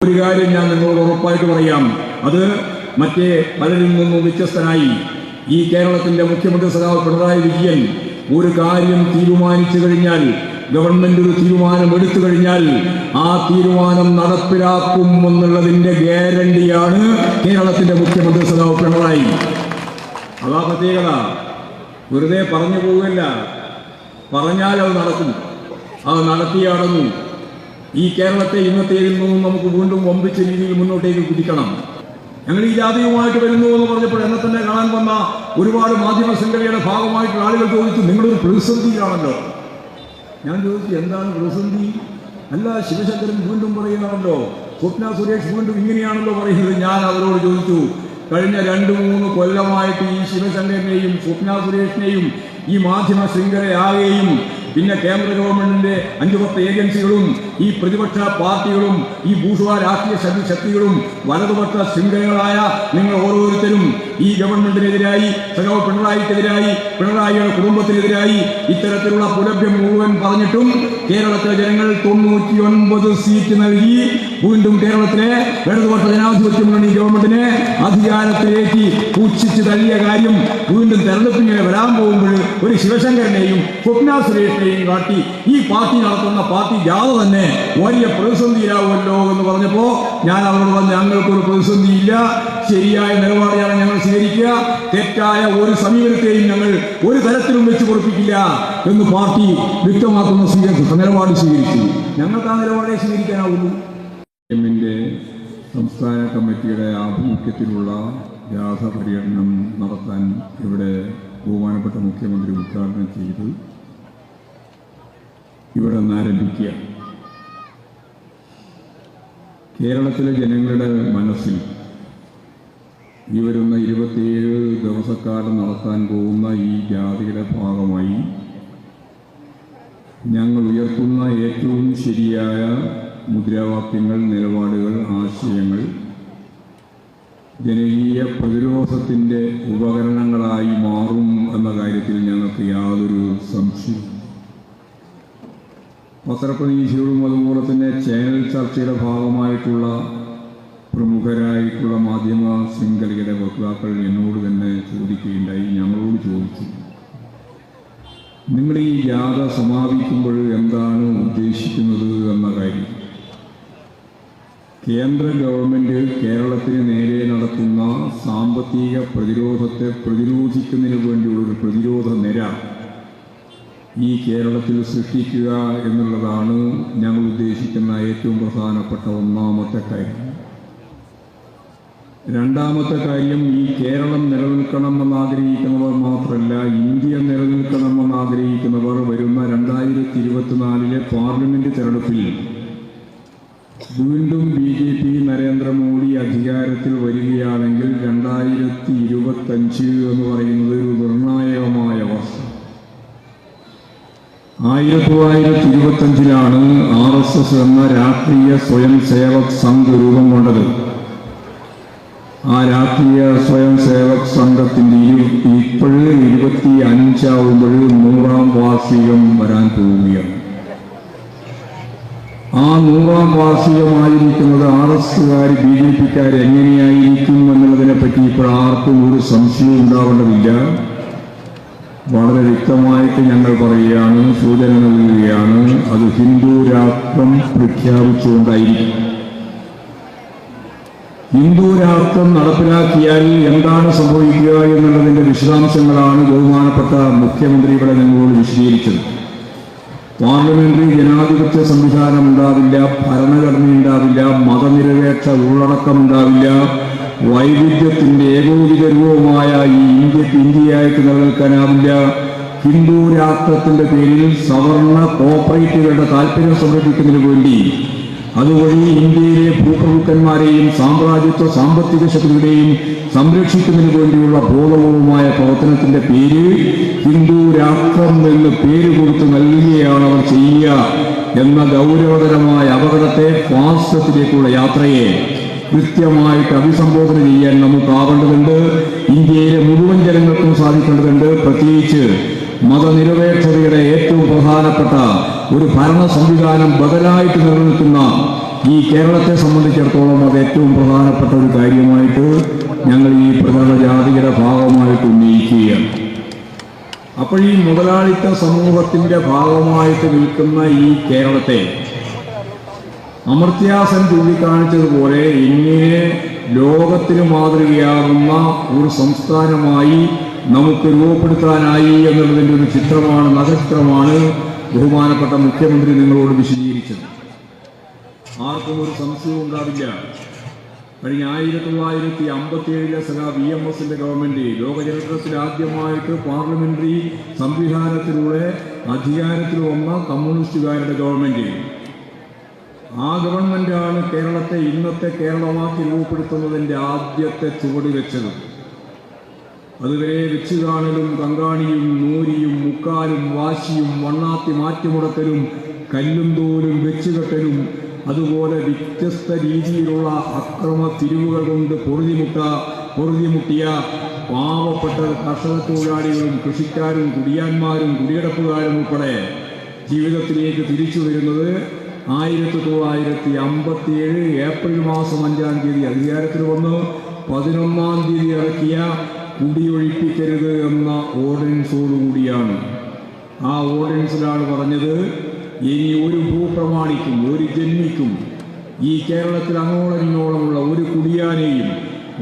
ഒരു കാര്യം ഞാൻ നിങ്ങളോട് ഉറപ്പായിട്ട് പറയാം. അത് മറ്റേ പലരിൽ നിന്നും വ്യത്യസ്തനായി ഈ കേരളത്തിന്റെ മുഖ്യമന്ത്രി സഖാവ് പിണറായി വിജയൻ ഒരു കാര്യം തീരുമാനിച്ചു കഴിഞ്ഞാൽ ഗവൺമെന്റ് ഒരു തീരുമാനം എടുത്തു കഴിഞ്ഞാൽ ആ തീരുമാനം നടപ്പിലാക്കും എന്നുള്ളതിന്റെ ഗ്യാരണ്ടിയാണ് കേരളത്തിന്റെ മുഖ്യമന്ത്രി സഖാവ് പിണറായി. അതാ പ്രത്യേകത. വെറുതെ പറഞ്ഞു പോവുകയല്ല. പറഞ്ഞാൽ അത് നടക്കും. അത് നടത്തിയാടുന്നു ഈ കേരളത്തെ ഇന്നത്തേതിൽ നിന്നും നമുക്ക് വീണ്ടും വമ്പിച്ച രീതിയിൽ മുന്നോട്ടേക്ക് കുതിക്കണം. ഞങ്ങൾ ഈ ജാതിയുമായിട്ട് വരുന്നു എന്ന് പറഞ്ഞപ്പോൾ എന്നെ തന്നെ കാണാൻ വന്ന ഒരുപാട് മാധ്യമ ശൃംഖലയുടെ ഭാഗമായിട്ടുള്ള ആളുകൾ ചോദിച്ചു നിങ്ങളൊരു പ്രതിസന്ധിയിലാണല്ലോ. ഞാൻ ചോദിച്ചു എന്താണ് പ്രതിസന്ധി? അല്ല ശിവശങ്കരൻ വീണ്ടും പറയുകയാണല്ലോ സ്വപ്ന സുരേഷ് വീണ്ടും ഇങ്ങനെയാണല്ലോ പറയുന്നത്. ഞാൻ അവരോട് ചോദിച്ചു കഴിഞ്ഞ രണ്ട് മൂന്ന് കൊല്ലമായിട്ട് ഈ ശിവശങ്കരനെയും സ്വപ്ന സുരേഷിനെയും ഈ മാധ്യമ ശൃംഖലയാകെയും പിന്നെ കേന്ദ്ര ഗവൺമെന്റിന്റെ അഞ്ചു പത്ത് ഏജൻസികളും ഈ പ്രതിപക്ഷ പാർട്ടികളും ഈ ഭൂഷവ രാഷ്ട്രീയ ശക്തി ശക്തികളും വലതുപക്ഷ ശൃംഖലകളായ നിങ്ങൾ ഓരോരുത്തരും ഈ ഗവൺമെന്റിനെതിരായി സഖാവ് പിണറായിക്കെതിരായി പിണറായിയുടെ കുടുംബത്തിനെതിരായി ഇത്തരത്തിലുള്ള പുലഭ്യം മുഴുവൻ പറഞ്ഞിട്ടും കേരളത്തിലെ ജനങ്ങൾ തൊണ്ണൂറ്റി ഒൻപത് സീറ്റ് നൽകി. വീണ്ടും കേരളത്തിലെ ഇടതുപക്ഷ ജനാധിപത്യ മുന്നണി ഗവൺമെന്റിനെ അധികാരത്തിലേക്ക് പൂച്ഛിച്ച് തള്ളിയ കാര്യം വീണ്ടും തെരഞ്ഞെടുപ്പിങ്ങനെ വരാൻ പോകുമ്പോൾ ഒരു ശിവശങ്കരനെയും സ്വപ്ന സുരേഷിനെയും കാട്ടി ഈ പാർട്ടി നടത്തുന്ന പാർട്ടി ജാഥ തന്നെ വലിയ പ്രതിസന്ധിയിലാവുമല്ലോ എന്ന് പറഞ്ഞപ്പോ ഞാൻ അവരോട് പറഞ്ഞു ഞങ്ങൾക്കൊരു പ്രതിസന്ധിയില്ല. ശരിയായ നിലപാടിയാണ് ഞങ്ങൾ സ്വീകരിക്കുക. തെറ്റായ ഒരു സമീപനത്തെയും ഞങ്ങൾ ഒരു തരത്തിലും വെച്ച് പൊറപ്പിക്കില്ല എന്ന് പാർട്ടി വ്യക്തമാക്കുന്ന സ്വീകരിച്ചു നിലപാട് സ്വീകരിച്ചു. ഞങ്ങൾക്ക് ആ നിലപാടെ സ്വീകരിക്കാനാവുള്ളൂ. എമ്മിന്റെ സംസ്ഥാന കമ്മിറ്റിയുടെ ആഭിമുഖ്യത്തിലുള്ള രാസ പര്യടനം നടത്താൻ ഇവിടെ ബഹുമാനപ്പെട്ട മുഖ്യമന്ത്രി ഉദ്ഘാടനം ചെയ്തു. ഇവിടെ നിന്ന് ആരംഭിക്കുക. കേരളത്തിലെ ജനങ്ങളുടെ മനസ്സിൽ ഈ വരുന്ന ഇരുപത്തിയേഴ് ദിവസക്കാലം നടത്താൻ പോകുന്ന ഈ ജാതിയുടെ ഭാഗമായി ഞങ്ങൾ ഉയർത്തുന്ന ഏറ്റവും ശരിയായ മുദ്രാവാക്യങ്ങൾ നിലപാടുകൾ ആശയങ്ങൾ ജനകീയ പ്രതിരോധത്തിന്റെ ഉപകരണങ്ങളായി മാറും എന്ന കാര്യത്തിൽ ഞങ്ങൾക്ക് യാതൊരു സംശയവും പത്രപ്രതീക്ഷകളും അതുപോലെ തന്നെ ചാനൽ ചർച്ചയുടെ ഭാഗമായിട്ടുള്ള പ്രമുഖരായിട്ടുള്ള മാധ്യമ ശൃംഖലയുടെ വക്താക്കൾ എന്നോട് തന്നെ ചോദിക്കുകയുണ്ടായി. ഞങ്ങളോട് ചോദിച്ചു. നിങ്ങൾ ഈ ജാഥ സമാപിക്കുമ്പോൾ എന്താണ് ഉദ്ദേശിക്കുന്നത് എന്ന കാര്യം. കേന്ദ്ര ഗവൺമെന്റ് കേരളത്തിന് നേരെ നടത്തുന്ന സാമ്പത്തിക പ്രതിരോധത്തെ പ്രതിരോധിക്കുന്നതിന് വേണ്ടിയുള്ളൊരു പ്രതിരോധ നിര ഈ കേരളത്തിൽ സൃഷ്ടിക്കുക എന്നുള്ളതാണ് ഞങ്ങൾ ഉദ്ദേശിക്കുന്ന ഏറ്റവും പ്രധാനപ്പെട്ട ഒന്നാമത്തെ കാര്യം. രണ്ടാമത്തെ കാര്യം ഈ കേരളം നിലനിൽക്കണമെന്ന് ആഗ്രഹിക്കുന്നവർ മാത്രമല്ല ഇന്ത്യ നിലനിൽക്കണമെന്ന് ആഗ്രഹിക്കുന്നവർ വരുന്ന രണ്ടായിരത്തി ഇരുപത്തിനാലിലെ പാർലമെന്റ് തെരഞ്ഞെടുപ്പിൽ വീണ്ടും ബി ജെ പി നരേന്ദ്രമോദി അധികാരത്തിൽ വരികയാണെങ്കിൽ രണ്ടായിരത്തി ഇരുപത്തഞ്ച് എന്ന് പറയുന്നത് ഒരു നിർണായകമായ വർഷം ആയിരത്തി തൊള്ളായിരത്തി ഇരുപത്തഞ്ചിലാണ് ആർ എസ് എസ് എന്ന രാഷ്ട്രീയ സ്വയം സേവക് സംഘ് രൂപം കൊണ്ടത്. ആ രാഷ്ട്രീയ സ്വയം സേവക് സംഘത്തിന്റെ ഇരു- ഇപ്പോഴ് ഇരുപത്തി അഞ്ചാവുമ്പോൾ നൂറാം വാർഷികം വരാൻ പോവുകയാണ്. ആ നൂറാം വാർഷികമായിരിക്കുന്നത് ആർ എസ്കാർ ബി ജെ പിക്കാർ എങ്ങനെയായിരിക്കും എന്നുള്ളതിനെ പറ്റി ഇപ്പോൾ ആർക്കും ഒരു സംശയം ഉണ്ടാവേണ്ടതില്ല. വളരെ വ്യക്തമായിട്ട് ഞങ്ങൾ പറയുകയാണ് സൂചന നൽകുകയാണ്. അത് ഹിന്ദു രാഷ്ട്രം പ്രഖ്യാപിച്ചുകൊണ്ടായിരിക്കും. ഹിന്ദു രാഷ്ട്രം നടപ്പിലാക്കിയാൽ എന്താണ് സംഭവിക്കുക എന്നുള്ളതിന്റെ വിശദാംശങ്ങളാണ് ബഹുമാനപ്പെട്ട മുഖ്യമന്ത്രി ഇവിടെ നിങ്ങളോട് വിശദീകരിച്ചത്. പാർലമെന്ററി ജനാധിപത്യ സംവിധാനം ഉണ്ടാവില്ല ഭരണഘടന ഉണ്ടാവില്ല മതനിരപേക്ഷ ഉള്ളടക്കം ഉണ്ടാവില്ല. വൈവിധ്യത്തിന്റെ ഏകോപിത രൂപമായ ഈ ഇന്ത്യയ്ക്ക് ഇന്ത്യയായിട്ട് നിലനിൽക്കാനാവില്ല ഹിന്ദു രാഷ്ട്രത്തിന്റെ പേരിൽ സവർണ കോപ്പറേറ്റുകളുടെ താല്പര്യം സംരക്ഷിക്കുന്നതിന് വേണ്ടി. അതുവഴി ഇന്ത്യയിലെ ഭൂപ്രഭുക്കന്മാരെയും സാമ്രാജ്യത്വ സാമ്പത്തിക ശക്തികളെയും സംരക്ഷിക്കുന്നതിന് വേണ്ടിയുള്ള ബോധപൂർവമായ പ്രവർത്തനത്തിന്റെ പേര് ഹിന്ദു രാഷ്ട്രം എന്ന് പേര് കൊടുത്ത് നൽകുകയാണ് അവർ ചെയ്യുക എന്ന ഗൗരവകരമായ അപകടത്തെ ഫാസ്റ്റത്തിലേക്കുള്ള യാത്രയെ കൃത്യമായിട്ട് അഭിസംബോധന ചെയ്യാൻ നമുക്ക് ആവേണ്ടതുണ്ട് ഇന്ത്യയിലെ മുഴുവൻ ജനങ്ങൾക്കും സാധിക്കേണ്ടതുണ്ട്. പ്രത്യേകിച്ച് മതനിരപേക്ഷതയുടെ ഏറ്റവും പ്രധാനപ്പെട്ട ഒരു ഭരണ സംവിധാനം ബദലായിട്ട് നിലനിൽക്കുന്ന ഈ കേരളത്തെ സംബന്ധിച്ചിടത്തോളം അത് ഏറ്റവും പ്രധാനപ്പെട്ട ഒരു കാര്യമായിട്ട് ഞങ്ങൾ ഈ പ്രകടന ജാതിയുടെ ഭാഗമായിട്ട് ഉന്നയിക്കുകയാണ്. അപ്പോൾ ഈ മുതലാളിത്ത സമൂഹത്തിന്റെ ഭാഗമായിട്ട് നിൽക്കുന്ന ഈ കേരളത്തെ അമർത്യാസൻ ചൂണ്ടിക്കാണിച്ചതുപോലെ ഇങ്ങനെ ലോകത്തിന് മാതൃകയാകുന്ന ഒരു സംസ്ഥാനമായി നമുക്ക് രൂപപ്പെടുത്താനായി എന്നുള്ളതിന്റെ ഒരു ചിത്രമാണ് നഗരചിത്രമാണ് ബഹുമാനപ്പെട്ട മുഖ്യമന്ത്രി നിങ്ങളോട് വിശദീകരിച്ചത്. ആർക്കും ഒരു സംശയവും ഉണ്ടാവില്ല. കഴിഞ്ഞ ആയിരത്തി തൊള്ളായിരത്തി അമ്പത്തി ഏഴിലെ സഖാ വി എം എസിന്റെ ഗവൺമെന്റ് ലോകചരിത്രത്തിൽ ആദ്യമായിട്ട് പാർലമെന്ററി സംവിധാനത്തിലൂടെ അധികാരത്തിൽ വന്ന കമ്മ്യൂണിസ്റ്റുകാരുടെ ഗവൺമെന്റ് ആ ഗവൺമെന്റാണ് കേരളത്തെ ഇന്നത്തെ കേരളമാക്കി രൂപപ്പെടുത്തുന്നതിന്റെ ആദ്യത്തെ ചുവട് വെച്ചത്. അതുവരെ വെച്ചുകാണലും കങ്കാണിയും നൂരിയും മുക്കാലും വാശിയും വണ്ണാത്തി മാറ്റിമുടക്കലും കല്ലും തോലും വെച്ചുകെട്ടലും അതുപോലെ വ്യത്യസ്ത രീതിയിലുള്ള അക്രമ തിരിവുകൾ കൊണ്ട് പൊറുതിമുട്ട പൊറുതിമുട്ടിയ പാവപ്പെട്ട കർഷക തൊഴിലാളികളും കൃഷിക്കാരും കുടിയാന്മാരും കുടിയടപ്പുകാരും ഉൾപ്പെടെ ജീവിതത്തിലേക്ക് തിരിച്ചു വരുന്നത് ആയിരത്തി തൊള്ളായിരത്തി അമ്പത്തി ഏഴ് ഏപ്രിൽ മാസം അഞ്ചാം തീയതി അധികാരത്തിൽ വന്ന്. പതിനൊന്നാം തീയതി ഇറക്കിയ കുടിയൊഴിപ്പിക്കരുത് എന്ന ഓർഡിനൻസോടുകൂടിയാണ്. ആ ഓർഡിനൻസിലാണ് പറഞ്ഞത് ഇനി ഒരു ഭൂപ്രമാണിക്കും ഒരു ജന്മിക്കും ഈ കേരളത്തിൽ അങ്ങോളം ഇങ്ങോളമുള്ള ഒരു കുടിയാനെയും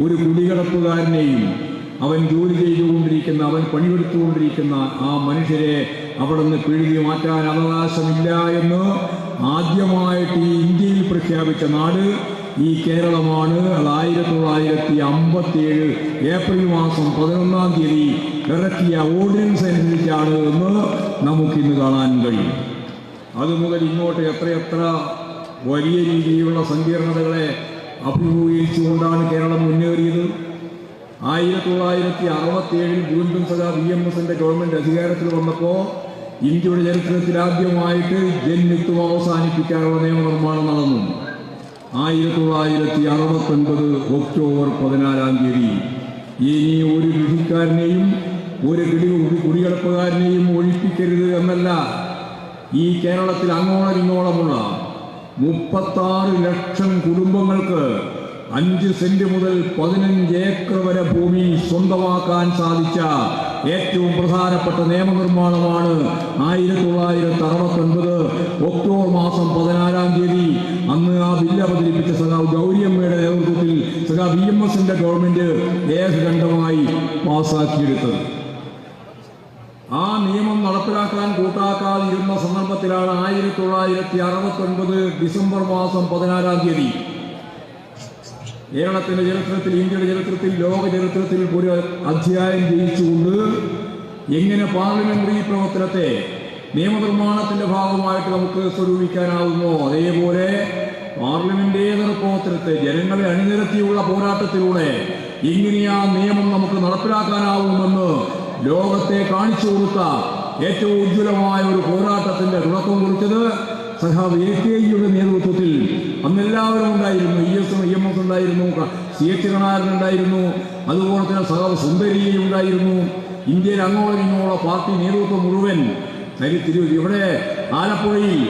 ഒരു കുടികടപ്പുകാരനെയും അവൻ ജോലി ചെയ്തുകൊണ്ടിരിക്കുന്ന അവൻ പണിയെടുത്തുകൊണ്ടിരിക്കുന്ന ആ മനുഷ്യരെ അവിടെ നിന്ന് പിഴുതി മാറ്റാൻ അവകാശമില്ല എന്ന് ആദ്യമായിട്ട് ഈ ഇന്ത്യയിൽ പ്രഖ്യാപിച്ച നാട് ഈ കേരളമാണ്. അത് ആയിരത്തി തൊള്ളായിരത്തി അമ്പത്തി ഏഴ് ഏപ്രിൽ മാസം പതിനൊന്നാം തീയതി ഇറക്കിയ ഓർഡിനൻസ് അനുസരിച്ചാണ് എന്ന് നമുക്കിന്ന് കാണാൻ കഴിയും. അത് മുതൽ ഇങ്ങോട്ട് എത്രയെത്ര വലിയ രീതിയിലുള്ള സങ്കീർണതകളെ അഭിമുഖീകരിച്ചുകൊണ്ടാണ് കേരളം മുന്നേറിയത്. ആയിരത്തി തൊള്ളായിരത്തി അറുപത്തി ഏഴിൽ വീണ്ടും സദാ വി എം എസിന്റെ ഗവൺമെന്റ് അധികാരത്തിൽ വന്നപ്പോൾ ഇന്ത്യയുടെ ചരിത്രത്തിൽ ആദ്യമായിട്ട് ജന്മിത്വം അവസാനിപ്പിക്കാനുള്ള നിയമനിർമ്മാണം നടന്നു. ആയിരത്തി തൊള്ളായിരത്തി അറുപത്തി ഒൻപത് ഒക്ടോബർ പതിനാലാം തീയതി. ഇനി ഒരു വിധിക്കാരനെയും ഒരു കിടി കുടികിടപ്പുകാരനെയും ഒഴിപ്പിക്കരുത് എന്നല്ല. ഈ കേരളത്തിൽ അങ്ങോളം ഇങ്ങോളമുള്ള മുപ്പത്താറ് ലക്ഷം കുടുംബങ്ങൾക്ക് അഞ്ച് സെന്റ് മുതൽ പതിനഞ്ച് ഏക്കർ വരെ ഭൂമി സ്വന്തമാക്കാൻ സാധിച്ച ഏറ്റവും പ്രധാനപ്പെട്ട നിയമനിർമ്മാണമാണ് ആയിരത്തി തൊള്ളായിരത്തി അറുപത്തി ഒൻപത് ഒക്ടോബർ മാസം പതിനാലാം തീയതി. അന്ന് ആ ബില്ല് അവതരിപ്പിച്ച സഖാവ് ഗൗരിയമ്മയുടെ നേതൃത്വത്തിൽ സഖാവ് വി എം എസിന്റെ ഗവൺമെന്റ് ഏകകണ്ഠമായി പാസാക്കിയെടുത്തത്. ആ നിയമം നടപ്പിലാക്കാൻ കൂട്ടാക്കാതിരുന്ന സന്ദർഭത്തിലാണ് ആയിരത്തി തൊള്ളായിരത്തി അറുപത്തി ഒൻപത് ഡിസംബർ മാസം പതിനാലാം തീയതി കേരളത്തിന്റെ ചരിത്രത്തിൽ ഇന്ത്യയുടെ ചരിത്രത്തിൽ ലോക ചരിത്രത്തിൽ ഒരു അധ്യായം ജയിച്ചുകൊണ്ട് എങ്ങനെ പാർലമെന്ററി പ്രവർത്തനത്തെ നിയമനിർമ്മാണത്തിന്റെ ഭാഗമായിട്ട് നമുക്ക് സ്വരൂപിക്കാനാവുമോ? അതേപോലെ പാർലമെന്റേതര പ്രവർത്തനത്തെ ജനങ്ങളെ അണിനിരത്തിയുള്ള പോരാട്ടത്തിലൂടെ ഇങ്ങനെയാ നിയമം നമുക്ക് നടപ്പിലാക്കാനാവുമെന്ന് ലോകത്തെ കാണിച്ചു കൊടുത്ത ഏറ്റവും ഉജ്ജ്വലമായ ഒരു പോരാട്ടത്തിന്റെ തുടക്കം കുറിച്ചത് സഹാബ് എ കെ ജിയുടെ നേതൃത്വത്തിൽ അന്നെല്ലാവരും ഉണ്ടായിരുന്നു E S E M S ഉണ്ടായിരുന്നു സി എച്ച് കണാരൻ ഉണ്ടായിരുന്നു അതുപോലെ തന്നെ സഹാബ് സുന്ദരി ഉണ്ടായിരുന്നു. ഇന്ത്യയിൽ അങ്ങോളം ഇങ്ങോളം പാർട്ടി നേതൃത്വം മുഴുവൻ ചരിത്തിരി ഇവിടെ ആലപ്പുഴയിൽ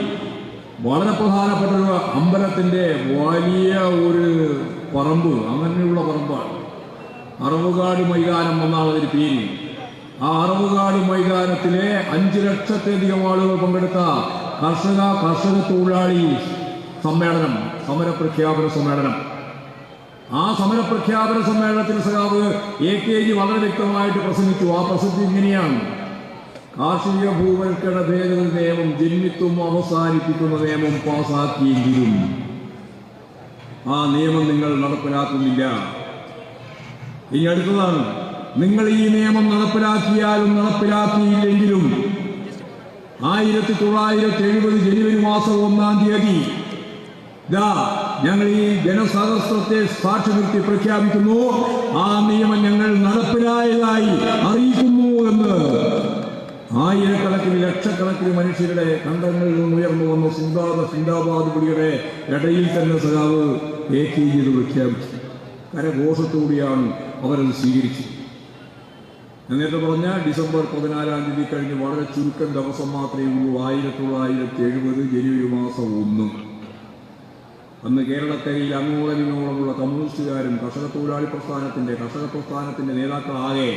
വളരെ പ്രധാനപ്പെട്ട ഒരു അമ്പലത്തിന്റെ വലിയ ഒരു പറമ്പ് അങ്ങനെയുള്ള പറമ്പാണ്. അറവുകാട് മൈതാനം എന്നാണ് അതിന് പേര്. ആ അറവുകാട് മൈതാനത്തിലെ അഞ്ച് ലക്ഷത്തിലധികം ആളുകൾ പങ്കെടുത്ത കർഷക കർഷക തൊഴിലാളി സമ്മേളനം സമരപ്രഖ്യാപന സമ്മേളനം. ആ സമരപ്രഖ്യാപന സമ്മേളനത്തിൽ സഖാവ് എ കെ ജി വളരെ വ്യക്തമായിട്ട് പ്രസംഗിച്ചു. ആ പ്രസംഗം ഇങ്ങനെയാണ്. കാർഷിക ഭൂവൽക്കരണ ഭേദഗതി നിയമം ജന്മിത്വം അവസാനിപ്പിക്കുന്ന നിയമം പാസാക്കിയെങ്കിലും ആ നിയമം നിങ്ങൾ നടപ്പിലാക്കുന്നില്ല. ഇനി അടുത്തതാണ്. നിങ്ങൾ ഈ നിയമം നടപ്പിലാക്കിയാലും നടപ്പിലാക്കിയില്ലെങ്കിലും ആയിരത്തി തൊള്ളായിരത്തി എഴുപത് ജനുവരി മാസം ഒന്നാം തീയതി. ഞങ്ങൾ ഈ ജനസഹസ്രത്തെ സാക്ഷി നിർത്തി പ്രഖ്യാപിക്കുന്നു. ആ നിയമം ഞങ്ങൾ നടപ്പിലായതായി അറിയിക്കുന്നു എന്ന്. ആയിരക്കണക്കിന് ലക്ഷക്കണക്കിന് മനുഷ്യരുടെ കണ്ടങ്ങളിൽ നിന്ന് ഉയർന്നു വന്ന സിന്ദാബ സിന്ദാബാദ് കുടിയുടെ ഇടയിൽ തന്നെ സഖാവ് എ കെ ജി പ്രഖ്യാപിച്ചു. കരഘോഷത്തോടെയാണ് അവരത് സ്വീകരിച്ചത്. ഞാൻ നേരത്തെ പറഞ്ഞ ഡിസംബർ പതിനാലാം തീയതി കഴിഞ്ഞ് വളരെ ചുരുക്കം ദിവസം മാത്രമേ ഉള്ളൂ. ആയിരത്തി തൊള്ളായിരത്തി എഴുപത് ജനുവരി മാസം ഒന്നും. അന്ന് കേരളക്കരയിൽ അങ്ങോളം കമ്മ്യൂണിസ്റ്റുകാരും കർഷക തൊഴിലാളി പ്രസ്ഥാനത്തിന്റെ കർഷക പ്രസ്ഥാനത്തിന്റെ നേതാക്കളാകെ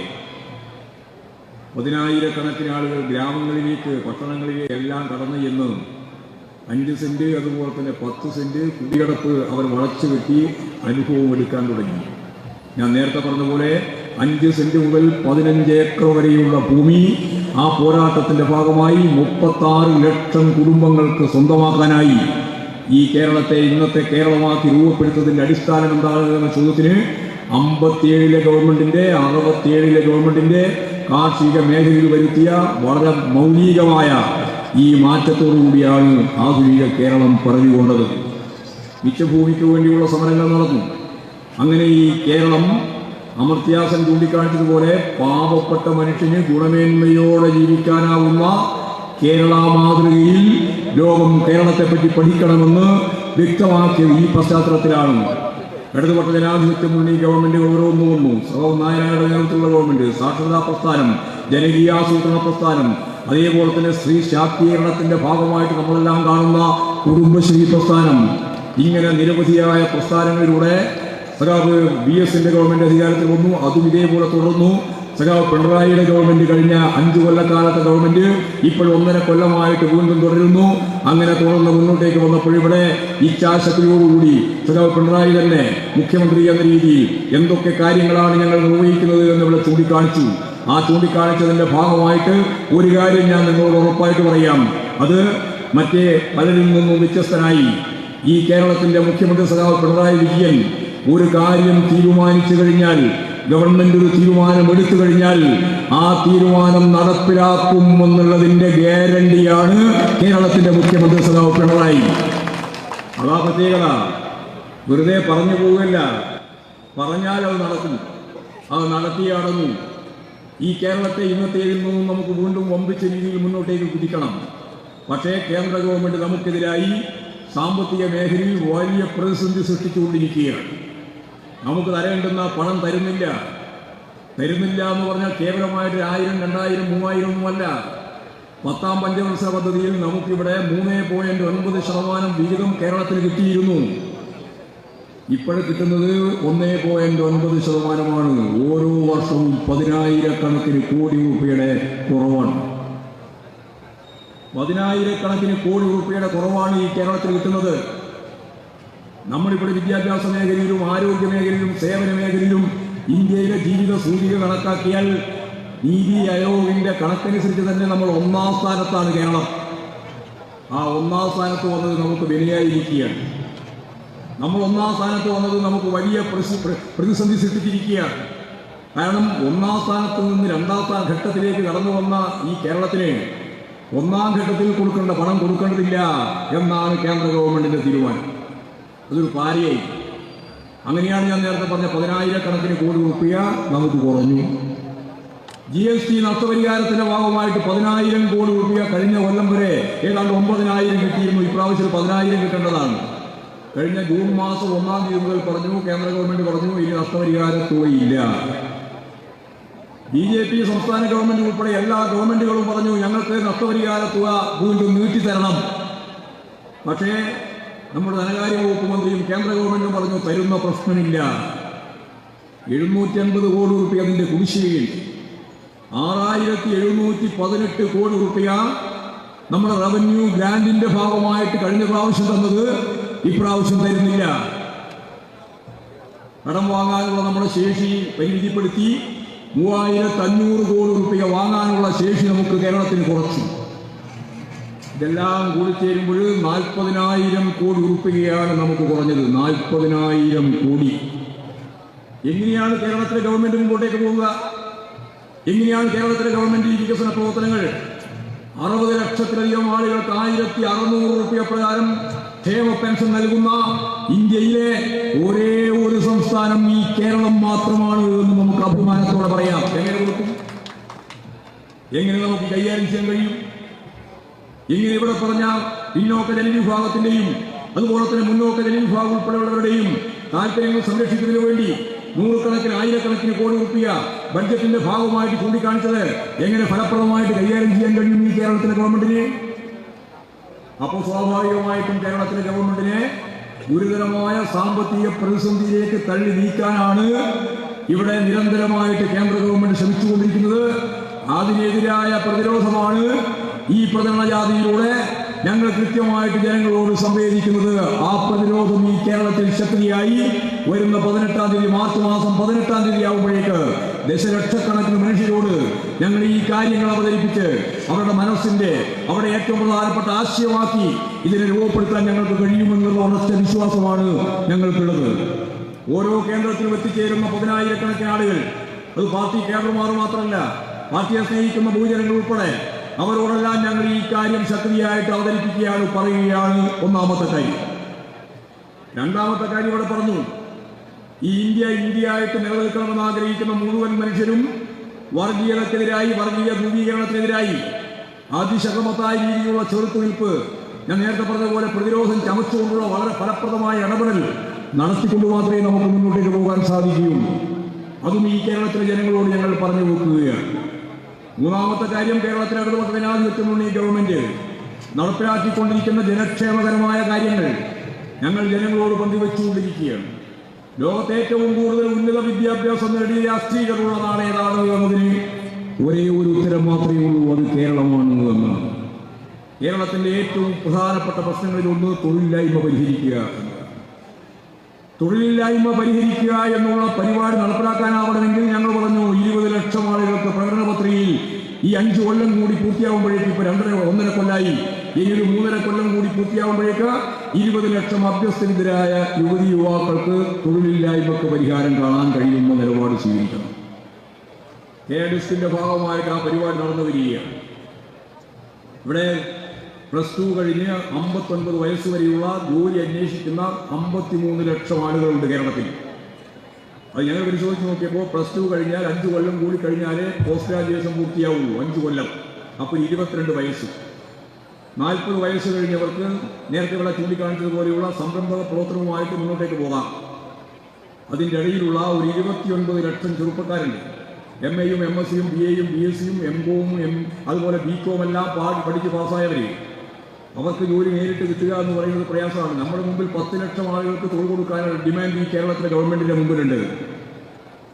പതിനായിരക്കണക്കിന് ആളുകൾ ഗ്രാമങ്ങളിലേക്ക് പട്ടണങ്ങളിലേക്ക് എല്ലാം കടന്നു എന്ന് അഞ്ച് സെന്റ് അതുപോലെ തന്നെ പത്ത് സെന്റ് കുടിയടപ്പ് അവർ വളച്ചു കെട്ടി അനുഭവം എടുക്കാൻ തുടങ്ങി. ഞാൻ നേരത്തെ പറഞ്ഞ പോലെ അഞ്ച് സെന്റ് മുതൽ പതിനഞ്ച് ഏക്കർ വരെയുള്ള ഭൂമി ആ പോരാട്ടത്തിന്റെ ഭാഗമായി മുപ്പത്തി ആറ് ലക്ഷം കുടുംബങ്ങൾക്ക് സ്വന്തമാക്കാനായി ഈ കേരളത്തെ ഇന്നത്തെ കേരളമാക്കി രൂപപ്പെടുത്തതിന്റെ അടിസ്ഥാനം എന്താണ് എന്ന ചോദ്യത്തിന് അമ്പത്തിയേഴിലെ ഗവൺമെന്റിന്റെ അറുപത്തിയേഴിലെ ഗവൺമെന്റിന്റെ കാർഷിക മേഖലയിൽ വരുത്തിയ വളരെ മൗലികമായ ഈ മാറ്റത്തോടു കൂടിയാണ് ആധുനിക കേരളം പറഞ്ഞുകൊണ്ടത്. മിച്ചഭൂമിക്ക് വേണ്ടിയുള്ള സമരങ്ങൾ നടന്നു. അങ്ങനെ ഈ കേരളം അമർത്യാസൻ ചൂണ്ടിക്കാണിച്ചതുപോലെ പാവപ്പെട്ട മനുഷ്യന് ഗുണമേന്മയോടെ ജീവിക്കാനാവുന്ന കേരള മാതൃകയിൽ ലോകം കേരളത്തെപ്പറ്റി പഠിക്കണമെന്ന് വ്യക്തമാക്കിയത് ഈ പശ്ചാത്തലത്തിലാണ്. ഇടതുപക്ഷ ജനാധിപത്യ മുന്നണി ഗവൺമെന്റ് ഓരോന്നു വന്നു. സഹവ് നായനായുടെ നേതൃത്വത്തിലുള്ള ഗവൺമെന്റ് സാക്ഷരതാ പ്രസ്ഥാനം ജനകീയാസൂത്രണ പ്രസ്ഥാനം അതേപോലെ തന്നെ സ്ത്രീ ശാക്തീകരണത്തിന്റെ ഭാഗമായിട്ട് നമ്മളെല്ലാം കാണുന്ന കുടുംബശ്രീ പ്രസ്ഥാനം. ഇങ്ങനെ നിരവധിയായ പ്രസ്ഥാനങ്ങളിലൂടെ സഖാവ് ബി എസിന്റെ ഗവൺമെന്റ് അധികാരത്തിൽ വന്നു അതും ഇതേപോലെ തുടർന്നു. സഖാവ് പിണറായിയുടെ ഗവൺമെന്റ് കഴിഞ്ഞ അഞ്ചു കൊല്ലക്കാലത്തെ ഗവൺമെന്റ് ഇപ്പോൾ ഒന്നര കൊല്ലമായിട്ട് വീണ്ടും തുടരുന്നു. അങ്ങനെ തുടർന്ന് മുന്നോട്ടേക്ക് വന്നപ്പോൾ ഇവിടെ ഇച്ഛാശക്തിയോടുകൂടി സഖാവ് പിണറായി തന്നെ മുഖ്യമന്ത്രി എന്ന രീതിയിൽ എന്തൊക്കെ കാര്യങ്ങളാണ് ഞങ്ങൾ നിർവഹിക്കുന്നത് എന്ന് ഇവിടെ ചൂണ്ടിക്കാണിച്ചു. ആ ചൂണ്ടിക്കാണിച്ചതിന്റെ ഭാഗമായിട്ട് ഒരു കാര്യം ഞാൻ നിങ്ങളോട് ഉറപ്പായിട്ട് പറയാം. അത് മറ്റേ പലരിൽ നിന്നും വ്യത്യസ്തനായി ഈ കേരളത്തിന്റെ മുഖ്യമന്ത്രി സഖാവ് പിണറായി വിജയൻ ഒരു കാര്യം തീരുമാനിച്ചു കഴിഞ്ഞാൽ ഗവൺമെന്റ് ഒരു തീരുമാനം എടുത്തു കഴിഞ്ഞാൽ ആ തീരുമാനം നടപ്പിലാക്കും എന്നുള്ളതിന്റെ ഗ്യാരണ്ടിയാണ് കേരളത്തിന്റെ മുഖ്യമന്ത്രി സഖാവ് പിണറായി. അതാ പ്രത്യേകത വെറുതെ പറഞ്ഞു പോവുകയല്ല. പറഞ്ഞാൽ അത് നടക്കും. അത് നടത്തിയാടുന്നു ഈ കേരളത്തെ ഇന്നത്തേതിൽ നിന്നും നമുക്ക് വീണ്ടും വമ്പിച്ച രീതിയിൽ മുന്നോട്ടേക്ക് കുതിക്കണം. പക്ഷേ കേന്ദ്ര ഗവൺമെന്റ് നമുക്കെതിരായി സാമ്പത്തിക മേഖലയിൽ വലിയ പ്രതിസന്ധി സൃഷ്ടിച്ചുകൊണ്ടിരിക്കുകയാണ്. നമുക്ക് തരേണ്ടുന്ന പണം തരുന്നില്ല. തരുന്നില്ല എന്ന് പറഞ്ഞാൽ കേവലമായിട്ട് ആയിരം രണ്ടായിരം മൂവായിരം ഒന്നുമല്ല പത്താം പഞ്ചവത്സര പദ്ധതിയിൽ നമുക്കിവിടെ മൂന്ന് പോയിന്റ് ഒൻപത് ശതമാനം വിഹിതം കേരളത്തിൽ കിട്ടിയിരുന്നു. ഇപ്പോൾ കിട്ടുന്നത് ഒന്നേ പോയിന്റ് ഒൻപത് ശതമാനമാണ്. ഓരോ വർഷവും പതിനായിരക്കണക്കിന് കോടി രൂപയുടെ കുറവാണ്. പതിനായിരക്കണക്കിന് കോടി രൂപയുടെ കുറവാണ് ഈ കേരളത്തിൽ കിട്ടുന്നത്. നമ്മളിവിടെ വിദ്യാഭ്യാസ മേഖലയിലും ആരോഗ്യ മേഖലയിലും സേവന മേഖലയിലും ഇന്ത്യയിലെ ജീവിത സൂചിക കണക്കാക്കിയാൽ നീതി അയോഗിന്റെ കണക്കനുസരിച്ച് തന്നെ നമ്മൾ ഒന്നാം സ്ഥാനത്താണ് കേരളം. ആ ഒന്നാം സ്ഥാനത്ത് വന്നത് നമുക്ക് വിനയായിരിക്കുകയാണ്. നമ്മൾ ഒന്നാം സ്ഥാനത്ത് വന്നത് നമുക്ക് വലിയ പ്രതിസന്ധി സൃഷ്ടിച്ചിരിക്കുകയാണ്. കാരണം ഒന്നാം സ്ഥാനത്ത് നിന്ന് രണ്ടാം ഘട്ടത്തിലേക്ക് കടന്നു വന്ന ഈ കേരളത്തിന് ഒന്നാം ഘട്ടത്തിൽ കൊടുക്കേണ്ട പണം കൊടുക്കേണ്ടതില്ല എന്നാണ് കേന്ദ്ര ഗവൺമെന്റിന്റെ തീരുമാനം. അതൊരു പാരയായി അങ്ങനെയാണ് ഞാൻ നേരത്തെ പറഞ്ഞ പതിനായിരക്കണക്കിന് കോടി റുപ്യ നമുക്ക് കുറഞ്ഞു. ജി എസ് ടി നഷ്ടപരിഹാരത്തിന്റെ ഭാഗമായിട്ട് പതിനായിരം കോടി റുപ്യ കഴിഞ്ഞ കൊല്ലം വരെ ഏതാണ്ട് ഒമ്പതിനായിരം കിട്ടിയിരുന്നു. ഇപ്രാവശ്യം പതിനായിരം കിട്ടേണ്ടതാണ്. കഴിഞ്ഞ ജൂൺ മാസം ഒന്നാം തീയതി മുതൽ പറഞ്ഞു കേന്ദ്ര ഗവൺമെന്റ് പറഞ്ഞു ഇനി നഷ്ടപരിഹാര തുകയില്ല ബി ജെ പി സംസ്ഥാന ഗവൺമെന്റ് ഉൾപ്പെടെ എല്ലാ ഗവൺമെന്റുകളും പറഞ്ഞു ഞങ്ങൾക്ക് നഷ്ടപരിഹാര തുക വീണ്ടും നീട്ടിത്തരണം. പക്ഷേ നമ്മുടെ ധനകാര്യ വകുപ്പ് മന്ത്രിയും കേന്ദ്ര ഗവൺമെന്റും പറഞ്ഞു തരുന്ന പ്രശ്നമില്ല. എഴുന്നൂറ്റി അൻപത് കോടി റുപ്യ അതിന്റെ കുടിശ്ശികയിൽ. ആറായിരത്തി എഴുന്നൂറ്റി പതിനെട്ട് കോടി റുപ്യ നമ്മുടെ റവന്യൂ ഗ്രാൻഡിന്റെ ഭാഗമായിട്ട് കഴിഞ്ഞ പ്രാവശ്യം തന്നത് ഇപ്രാവശ്യം തരുന്നില്ല. കടം വാങ്ങാനുള്ള നമ്മുടെ ശേഷി പരിമിതിപ്പെടുത്തി മൂവായിരത്തി അഞ്ഞൂറ് കോടി റുപ്യ വാങ്ങാനുള്ള ശേഷി നമുക്ക് കേരളത്തിന് കുറച്ചു. ഇതെല്ലാം കൂടി ചേരുമ്പോൾ നാൽപ്പതിനായിരം കോടി ഉറപ്പിക്കുകയാണ് നമുക്ക് കുറഞ്ഞത്. നാൽപ്പതിനായിരം കോടി. എങ്ങനെയാണ് കേരളത്തിലെ ഗവൺമെന്റ് മുമ്പോട്ടേക്ക് പോവുക? എങ്ങനെയാണ് കേരളത്തിലെ ഗവൺമെന്റ് ഈ വികസന പ്രവർത്തനങ്ങൾ? അറുപത് ലക്ഷത്തിലധികം ആളുകൾക്ക് ആയിരത്തി അറുന്നൂറ് റുപ്യ പ്രകാരം ക്ഷേമ പെൻഷൻ നൽകുന്ന ഇന്ത്യയിലെ ഒരേ ഒരു സംസ്ഥാനം ഈ കേരളം മാത്രമാണ് എന്ന് നമുക്ക് അഭിമാനത്തോടെ പറയാം. എങ്ങനെ കൊടുക്കും? എങ്ങനെ നമുക്ക് കൈകാര്യം ചെയ്യാൻ കഴിയും? ഇങ്ങനെ ഇവിടെ പറഞ്ഞ പിന്നോക്ക ജനവിഭാഗത്തിന്റെയും അതുപോലെ തന്നെ മുന്നോക്ക ജനി ജനവിഭാഗം ഉൾപ്പെടെയുള്ളവരുടെയും താല്പര്യങ്ങൾ സംരക്ഷിക്കുന്നതിന് വേണ്ടി നൂറുകണക്കിന് ആയിരക്കണക്കിന് കോടി റുപ്യ ബഡ്ജറ്റിന്റെ ഭാഗമായിട്ട് ചൂണ്ടിക്കാണിച്ചത് എങ്ങനെ ഫലപ്രദമായിട്ട് കൈകാര്യം ചെയ്യാൻ കഴിയും ഈ കേരളത്തിലെ ഗവൺമെന്റിന്? അപ്പോൾ സ്വാഭാവികമായിട്ടും കേരളത്തിലെ ഗവൺമെന്റിനെ ഗുരുതരമായ സാമ്പത്തിക പ്രതിസന്ധിയിലേക്ക് തള്ളി നീക്കാനാണ് ഇവിടെ നിരന്തരമായിട്ട് കേന്ദ്ര ഗവൺമെന്റ് ശ്രമിച്ചുകൊണ്ടിരിക്കുന്നത്. അതിനെതിരായ പ്രതിരോധമാണ് ഈ പ്രചരണ ജാതിയിലൂടെ ഞങ്ങൾ കൃത്യമായിട്ട് ജനങ്ങളോട് സംവേദിക്കുന്നത് ആ പ്രതിരോധം ഈ കേരളത്തിൽ ശക്തിയായി വരുന്ന പതിനെട്ടാം തീയതി മാർച്ച് മാസം പതിനെട്ടാം തീയതി ആകുമ്പോഴേക്ക് ദശലക്ഷക്കണക്കിന് മനുഷ്യരോട് ഞങ്ങൾ ഈ കാര്യങ്ങൾ അവതരിപ്പിച്ച് അവരുടെ മനസ്സിന്റെ അവരുടെ ഏറ്റവും പ്രധാനപ്പെട്ട ആശയമാക്കി ഇതിനെ രൂപപ്പെടുത്താൻ ഞങ്ങൾക്ക് കഴിയുമെന്നുള്ള ഉറച്ച വിശ്വാസമാണ് ഞങ്ങൾക്കുള്ളത്. ഓരോ കേന്ദ്രത്തിലും എത്തിച്ചേരുന്ന പതിനായിരക്കണക്കിന് ആളുകൾ അത് പാർട്ടി കേഡർമാർ മാത്രമല്ല പാർട്ടിയെ സ്നേഹിക്കുന്ന ഭൂജനങ്ങൾ ഉൾപ്പെടെ അവരോടെല്ലാം ഞങ്ങൾ ഈ കാര്യം ശക്തിയായിട്ട് അവതരിപ്പിക്കുകയാണ് പറയുകയാണ് ഒന്നാമത്തെ കാര്യം. രണ്ടാമത്തെ കാര്യം ഇവിടെ പറഞ്ഞു ഈ ഇന്ത്യ ഇന്ത്യ ആയിട്ട് നിലനിൽക്കണമെന്ന് ആഗ്രഹിക്കുന്ന മുഴുവൻ മനുഷ്യരും വർഗീയതക്കെതിരായി വർഗീയ ധ്രുവീകരണത്തിനെതിരായി അതിശക്തമത്തായ രീതിയിലുള്ള ചെറുത്തുനിൽപ്പ് ഞാൻ നേരത്തെ പറഞ്ഞ പോലെ പ്രതിരോധം ചമച്ചുകൊണ്ടുള്ള വളരെ ഫലപ്രദമായ ഇടപെടൽ നടത്തിക്കൊണ്ട് മാത്രമേ നമുക്ക് മുന്നോട്ടേക്ക് പോകാൻ സാധിക്കുകയുള്ളൂ. അതും ഈ കേരളത്തിലെ ജനങ്ങളോട് ഞങ്ങൾ പറഞ്ഞു വെക്കുകയാണ്. മൂന്നാമത്തെ കാര്യം കേരളത്തിലെ ഇടതുപക്ഷ ജനാധിപത്യ ഈ ഗവൺമെന്റ് നടപ്പിലാക്കിക്കൊണ്ടിരിക്കുന്ന ജനക്ഷേമകരമായ കാര്യങ്ങൾ ഞങ്ങൾ ജനങ്ങളോട് പങ്കുവെച്ചുകൊണ്ടിരിക്കുകയാണ് ലോകത്തെ ഏറ്റവും കൂടുതൽ ഉന്നത വിദ്യാഭ്യാസം നേടിയ രാഷ്ട്രീയതയുള്ള നാട് ഏതാണ് എന്നതിന് ഒരേ ഒരു ഉത്തരം മാത്രമേ ഉള്ളൂ അത് കേരളമാണ് എന്നാണ് കേരളത്തിന്റെ ഏറ്റവും പ്രധാനപ്പെട്ട പ്രശ്നങ്ങളിൽ ഒന്ന് തൊഴിലില്ലായ്മ പരിഹരിക്കുക. തൊഴിലില്ലായ്മ പരിഹരിക്കുക എന്നുള്ള പരിപാടി നടപ്പിലാക്കാനാവണമെങ്കിൽ ഞങ്ങൾ പറഞ്ഞു ഇരുപത് ലക്ഷം ആളുകൾക്ക് പ്രകടന പത്രികയിൽ ഈ അഞ്ചു കൊല്ലം കൂടി പൂർത്തിയാകുമ്പോഴേക്ക് ഇപ്പൊ രണ്ടര ഒന്നര കൊല്ലായി. ഇനി ഒരു മൂന്നര കൊല്ലം കൂടി പൂർത്തിയാകുമ്പോഴേക്ക് ഇരുപത് ലക്ഷം അഭ്യസ്തരിതരായ യുവതി യുവാക്കൾക്ക് തൊഴിലില്ലായ്മക്ക് പരിഹാരം കാണാൻ കഴിയുന്ന നിലപാട് സ്വീകരിക്കണം. കെ ഡിസ്റ്റിന്റെ ഭാഗമായിട്ട് ആ പരിപാടി നടന്നു വരികയാണ് ഇവിടെ പ്ലസ് ടു കഴിഞ്ഞ് അമ്പത്തൊൻപത് വയസ്സ് വരെയുള്ള ജോലി അന്വേഷിക്കുന്ന അമ്പത്തിമൂന്ന് ലക്ഷം ആളുകളുണ്ട് കേരളത്തിൽ. അത് ഞങ്ങൾ പരിശോധിച്ച് നോക്കിയപ്പോൾ പ്ലസ് ടു കഴിഞ്ഞാൽ അഞ്ച് കൊല്ലം കൂടി കഴിഞ്ഞാലേ പോസ്റ്റ് ഗ്രാജുവേഷൻ പൂർത്തിയാവുള്ളൂ അഞ്ച് കൊല്ലം. അപ്പോൾ ഇരുപത്തിരണ്ട് വയസ്സ്. നാൽപ്പത് വയസ്സ് കഴിഞ്ഞവർക്ക് നേരത്തെ ഇവിടെ ചൂണ്ടിക്കാണിച്ചതുപോലെയുള്ള സംരംഭക പ്രവർത്തനവുമായിട്ട് മുന്നോട്ടേക്ക് പോകാം. അതിന്റെ ഇടയിലുള്ള ഒരു ഇരുപത്തിയൊൻപത് ലക്ഷം ചെറുപ്പക്കാരുണ്ട്. എം എയും എം എസ് സിയും ബി എയും ബി എസ് സിയും എം കോമും എം അതുപോലെ ബി കോമെല്ലാം പാടി പഠിച്ച് പാസ്സായവരെ. അവർക്ക് ജോലി നേരിട്ട് കിട്ടുക എന്ന് പറയുന്നത് പ്രയാസമാണ്. നമ്മുടെ മുമ്പിൽ പത്ത് ലക്ഷം ആളുകൾക്ക് തൊഴിൽ കൊടുക്കാനുള്ള ഡിമാൻഡ് ഈ കേരളത്തിലെ ഗവൺമെന്റിന്റെ മുമ്പിലുണ്ട്.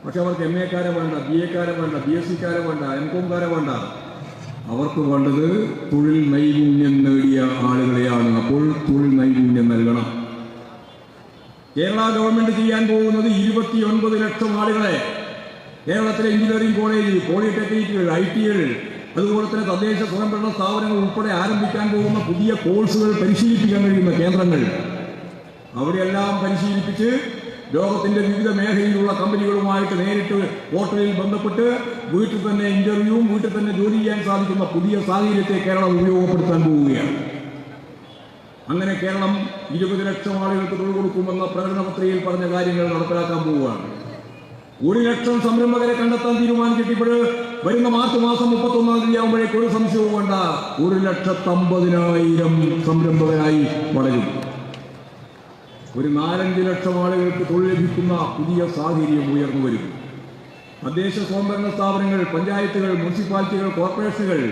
പക്ഷെ അവർക്ക് എം എക്കാരെ വേണ്ട ബി എക്കാരെ വേണ്ട ബി എസ് സിക്കാരെ വേണ്ട എം കോംകാരെ വേണ്ട. അവർക്ക് വേണ്ടത് തൊഴിൽ നൈപുണ്യം നേടിയ ആളുകളെയാണ്. അപ്പോൾ തൊഴിൽ നൈപുണ്യം നൽകണം. കേരള ഗവൺമെന്റ് ചെയ്യാൻ പോകുന്നത് ഇരുപത്തിയൊൻപത് ലക്ഷം ആളുകളെ. കേരളത്തിലെ എഞ്ചിനീയറിംഗ് കോളേജ് പോളിടെക്നിക്കുകൾ ഐ ടികൾ അതുപോലെ തന്നെ തദ്ദേശ സ്വയംഭരണ സ്ഥാപനങ്ങൾ ഉൾപ്പെടെ ആരംഭിക്കാൻ പോകുന്ന പുതിയ കോഴ്സുകൾ പരിശീലിപ്പിക്കാൻ കഴിയുന്ന കേന്ദ്രങ്ങൾ. അവിടെയെല്ലാം പരിശീലിപ്പിച്ച് ലോകത്തിന്റെ വിവിധ മേഖലയിലുള്ള കമ്പനികളുമായിട്ട് നേരിട്ട് പോർട്ടലിൽ ബന്ധപ്പെട്ട് വീട്ടിൽ തന്നെ ഇന്റർവ്യൂവും വീട്ടിൽ തന്നെ ജോലി ചെയ്യാൻ സാധിക്കുന്ന പുതിയ സാഹചര്യത്തെ കേരളം ഉപയോഗപ്പെടുത്താൻ പോവുകയാണ്. അങ്ങനെ കേരളം ഇരുപത് ലക്ഷം ആളുകൾക്ക് തൊഴിൽ കൊടുക്കുമെന്ന പ്രകടന പത്രികയിൽ പറഞ്ഞ കാര്യങ്ങൾ നടപ്പിലാക്കാൻ പോവുകയാണ്. ഒരു ലക്ഷം സംരംഭകരെ കണ്ടെത്താൻ തീരുമാനിച്ചിട്ടിപ്പോൾ വരുന്ന മാർച്ച് മാസം മുപ്പത്തൊന്നാം തീയതി ആകുമ്പോഴേക്ക് ഒരു സംശയവും വേണ്ട. ഒരു ലക്ഷത്തമ്പതിനായിരം സംരംഭകരായി വളരും. ഒരു നാലഞ്ച് ലക്ഷം ആളുകൾക്ക് തൊഴിൽ ലഭിക്കുന്ന പുതിയ സാഹചര്യം ഉയർന്നു വരും. തദ്ദേശ സ്വയംഭരണ സ്ഥാപനങ്ങൾ പഞ്ചായത്തുകൾ മുനിസിപ്പാലിറ്റികൾ കോർപ്പറേഷനുകൾ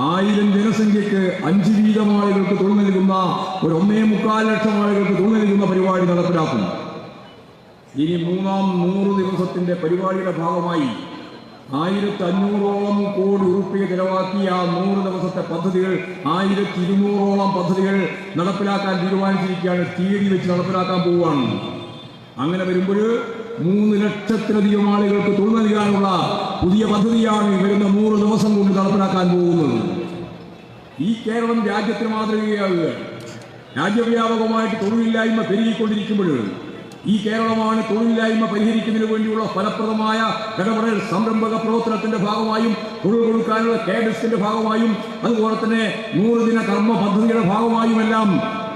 ആയിരം ജനസംഖ്യക്ക് അഞ്ച് വീതം ആളുകൾക്ക് തൊഴിൽ നൽകുന്ന ഒരു ഒന്നേ മുക്കാൽ ലക്ഷം ആളുകൾക്ക് തൊഴിൽ നൽകുന്ന പരിപാടി നടപ്പിലാക്കും ഇനി മൂന്നാം നൂറ് ദിവസത്തിന്റെ പരിപാടിയുടെ ഭാഗമായി ആയിരത്തി അഞ്ഞൂറോളം കോടി ഉറുപ്പിക ചെലവാക്കിയ നൂറ് ദിവസത്തെ പദ്ധതികൾ ആയിരത്തി ഇരുന്നൂറോളം പദ്ധതികൾ നടപ്പിലാക്കാൻ തീരുമാനിച്ചിരിക്കുകയാണ്. തീയതി വെച്ച് നടപ്പിലാക്കാൻ പോവുകയാണ്. അങ്ങനെ വരുമ്പോൾ മൂന്ന് ലക്ഷത്തിലധികം ആളുകൾക്ക് തൊഴിൽ നൽകാനുള്ള പുതിയ പദ്ധതിയാണ് വരുന്ന നൂറ് ദിവസം കൊണ്ട് നടപ്പിലാക്കാൻ പോകുന്നത്. ഈ കേരളം രാജ്യത്തിന് മാതൃകയാവുക രാജ്യവ്യാപകമായിട്ട് തൊഴിലില്ലായ്മ പെരുകിക്കൊണ്ടിരിക്കുമ്പോൾ ഈ കേരളമാണ് തൊഴിലില്ലായ്മ പരിഹരിക്കുന്നതിന് വേണ്ടിയുള്ള ഫലപ്രദമായ ഇടപെടൽ സംരംഭക പ്രവർത്തനത്തിന്റെ ഭാഗമായും തൊഴിൽ കൊടുക്കാനുള്ള കേഡസിന്റെ ഭാഗമായും അതുപോലെ തന്നെ നൂറ് ദിന കർമ്മ പദ്ധതിയുടെ ഭാഗമായും എല്ലാം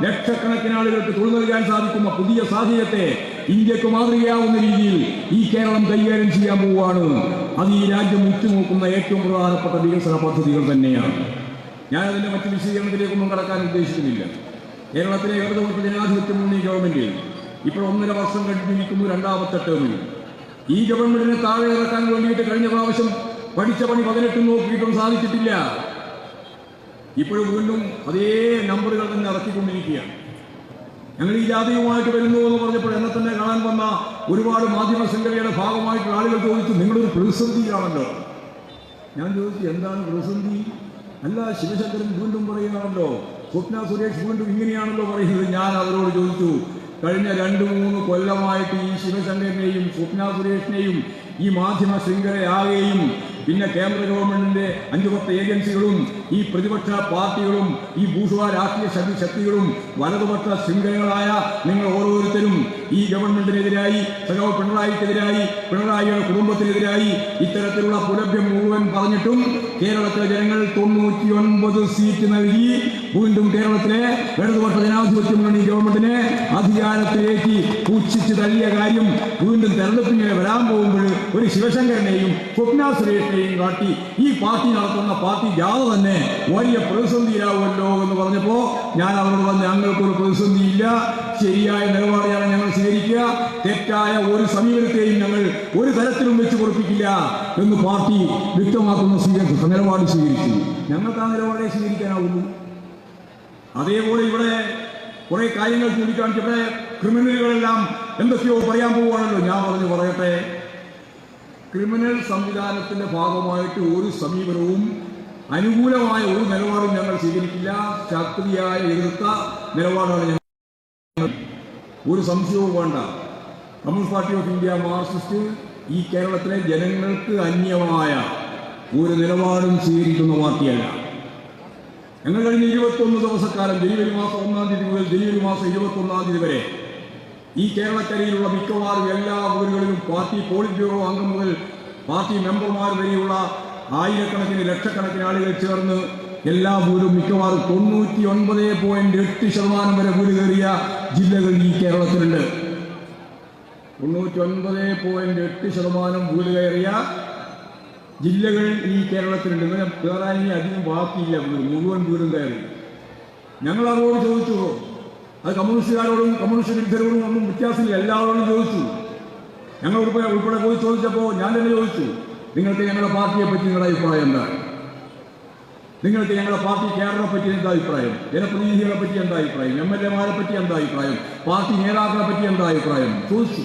ലക്ഷക്കണക്കിന് ആളുകൾക്ക് തൊഴിൽ നൽകാൻ സാധിക്കുന്ന പുതിയ സാഹചര്യത്തെ ഇന്ത്യയ്ക്ക് മാതൃകയാവുന്ന രീതിയിൽ ഈ കേരളം കൈകാര്യം ചെയ്യാൻ പോവുകയാണ്. അത് ഈ രാജ്യം ഉറ്റുനോക്കുന്ന ഏറ്റവും പ്രധാനപ്പെട്ട വികസന പദ്ധതികൾ തന്നെയാണ്. ഞാൻ അതിന്റെ മറ്റ് വിശദീകരണത്തിലേക്കൊന്നും കടക്കാൻ ഉദ്ദേശിക്കുന്നില്ല. കേരളത്തിലെ ഇടതുപക്ഷ ജനാധിപത്യ മുന്നണി ഗവൺമെന്റ് ഇപ്പോൾ ഒന്നര വർഷം കഴിഞ്ഞിരിക്കുന്നു രണ്ടാമത്തെ ടേമിൽ ഈ ഗവൺമെന്റിനെ താഴെ ഇറക്കാൻ വേണ്ടിയിട്ട് കഴിഞ്ഞ പ്രാവശ്യം പഠിച്ച പണി പതിനെട്ടും നോക്കിയിട്ടും സാധിച്ചിട്ടില്ല. ഇപ്പോഴും വീണ്ടും അതേ നമ്പറുകൾ തന്നെ ഇറക്കിക്കൊണ്ടിരിക്കുകയാണ്. ഞങ്ങൾ ഈ ജാതിയുമായിട്ട് വരുന്നു എന്ന് പറഞ്ഞപ്പോൾ എന്നെ തന്നെ കാണാൻ വന്ന ഒരുപാട് മാധ്യമ ശൃംഖലയുടെ ഭാഗമായിട്ടുള്ള ആളുകൾ ചോദിച്ചു നിങ്ങളൊരു പ്രതിസന്ധിയാണല്ലോ ഞാൻ ചോദിച്ചു എന്താണ് പ്രതിസന്ധി? അല്ല ശിവശങ്കരൻ വീണ്ടും പറയുകയാണല്ലോ സ്വപ്ന സുരേഷ് വീണ്ടും ഇങ്ങനെയാണല്ലോ പറയുന്നത്. ഞാൻ അവരോട് ചോദിച്ചു കഴിഞ്ഞ രണ്ട് മൂന്ന് കൊല്ലമായിട്ട് ഈ ശിവശങ്കരനെയും സ്വപ്ന സുരേഷിനെയും ഈ മാധ്യമ ശൃംഖലയാകെയും പിന്നെ കേന്ദ്ര ഗവൺമെന്റിന്റെ അഞ്ചു പത്ത് ഏജൻസികളും ഈ പ്രതിപക്ഷ പാർട്ടികളും ഈ ഭൂഷവ രാഷ്ട്രീയ ശക്തി ശക്തികളും വലതുപക്ഷ ശൃംഖലകളായ നിങ്ങൾ ഓരോരുത്തരും ഈ ഗവൺമെന്റിനെതിരായി സഖാവ് പിണറായിക്കെതിരായി പിണറായിയുടെ കുടുംബത്തിനെതിരായി ഇത്തരത്തിലുള്ള പുലഭ്യം മുഴുവൻ പറഞ്ഞിട്ടും കേരളത്തിലെ ജനങ്ങൾ തൊണ്ണൂറ്റി ഒൻപത് സീറ്റ് നൽകി. വീണ്ടും കേരളത്തിലെ ഇടതുപക്ഷ ജനാധിപത്യ മുന്നണി ഗവൺമെന്റിനെ അധികാരത്തിലേക്ക് പൂച്ഛിച്ച് തള്ളിയ കാര്യം വീണ്ടും തെരഞ്ഞെടുപ്പിങ്ങനെ വരാൻ പോകുമ്പോൾ ഒരു ശിവശങ്കരനെയും സ്വപ്ന സുരേഷിനെയും കാട്ടി ഈ പാർട്ടി നടത്തുന്ന പാർട്ടി ജാഥ തന്നെ വലിയ പ്രതിസന്ധിയിലാവുമല്ലോ എന്ന് പറഞ്ഞപ്പോൾ ഞാൻ അവരോട് പറഞ്ഞു ഞങ്ങൾക്കൊരു പ്രതിസന്ധിയില്ല. ശരിയായ നിലപാടെയാണ് ഞങ്ങൾ സ്വീകരിക്കുക. തെറ്റായ ഒരു സമീപനത്തെയും ഞങ്ങൾ ഒരു തരത്തിലും വെച്ച് പൊറപ്പിക്കില്ല എന്ന് പാർട്ടി വ്യക്തമാക്കുന്ന സ്വീകരിച്ചു നിലപാട് സ്വീകരിച്ചു. ഞങ്ങൾക്ക് ആ നിലപാടെ സ്വീകരിക്കാനാവുന്നു. അതേപോലെ ഇവിടെ കുറെ കാര്യങ്ങൾ ചൂണ്ടിക്കാണിച്ച് ഇവിടെ ക്രിമിനലുകളെല്ലാം എന്തൊക്കെയോ പറയാൻ പോവുകയാണല്ലോ. ഞാൻ പറഞ്ഞു പറയട്ടെ. ക്രിമിനൽ സംവിധാനത്തിന്റെ ഭാഗമായിട്ട് ഒരു സമീപനവും അനുകൂലമായ ഒരു നിലപാടും ഞങ്ങൾ സ്വീകരിക്കില്ല. ശക്തിയായ എതിർത്ത നിലപാടാണ് ഞങ്ങൾ ഒരു സംശയവും വേണ്ട. Communist party of India Marxist ഈ കേരളത്തിലെ ജനങ്ങൾക്ക് അന്യമായ ഒരു നിലപാടും സ്വീകരിക്കുന്ന പാർട്ടിയല്ല. ഞങ്ങൾ കഴിഞ്ഞ ഇരുപത്തൊന്ന് ദിവസക്കാലം ജനുവരി മാസം ഒന്നാം തീയതി മുതൽ ജനുവരി മാസം ഇരുപത്തൊന്നാം തീയതി വരെ ഈ കേരളക്കരയിലുള്ള മിക്കവാറും എല്ലാ ഊരുകളിലും പാർട്ടി പോളിറ്റ് ബ്യൂറോ അംഗം മുതൽ പാർട്ടി മെമ്പർമാർ വരെയുള്ള ആയിരക്കണക്കിന് ലക്ഷക്കണക്കിന് ആളുകൾ ചേർന്ന് എല്ലാ വീടും മിക്കവാറും തൊണ്ണൂറ്റി ഒൻപത് പോയിന്റ് എട്ട് ശതമാനം വരെ വീട് കയറിയ ജില്ലകൾ ഈ കേരളത്തിലുണ്ട്. തൊണ്ണൂറ്റി ഒൻപത് പോയിന്റ് എട്ട് ശതമാനം വീട് കയറിയ ജില്ലകൾ ഈ കേരളത്തിലുണ്ട്. ഇങ്ങനെ കയറാൻ അധികം ബാക്കിയില്ല. മുഴുവൻ വീടും കയറി. ഞങ്ങൾ അവരോട് ചോദിച്ചു അത് കമ്മ്യൂണിസ്റ്റുകാരോടും കമ്മ്യൂണിസ്റ്റ് വിരുദ്ധരോടും ഒന്നും വ്യത്യാസമില്ല. എല്ലാവരോടും ചോദിച്ചു. ഞങ്ങൾ ഉൾപ്പെടെ ഉൾപ്പെടെ പോയി ചോദിച്ചപ്പോൾ ഞാൻ തന്നെ ചോദിച്ചു നിങ്ങൾക്ക് ഞങ്ങളുടെ പാർട്ടിയെ പറ്റി നിങ്ങളുടെ അഭിപ്രായം എന്താണ് നിങ്ങൾക്ക് ഞങ്ങളുടെ പാർട്ടി കേരളത്തെ പറ്റി എന്താ അഭിപ്രായം? ജനപ്രതിനിധികളെ പറ്റി എന്താ അഭിപ്രായം? എം എൽ എമാരെ പറ്റി എന്താ അഭിപ്രായം? പാർട്ടി നേതാക്കളെ പറ്റി എന്താ അഭിപ്രായം? ചോദിച്ചു.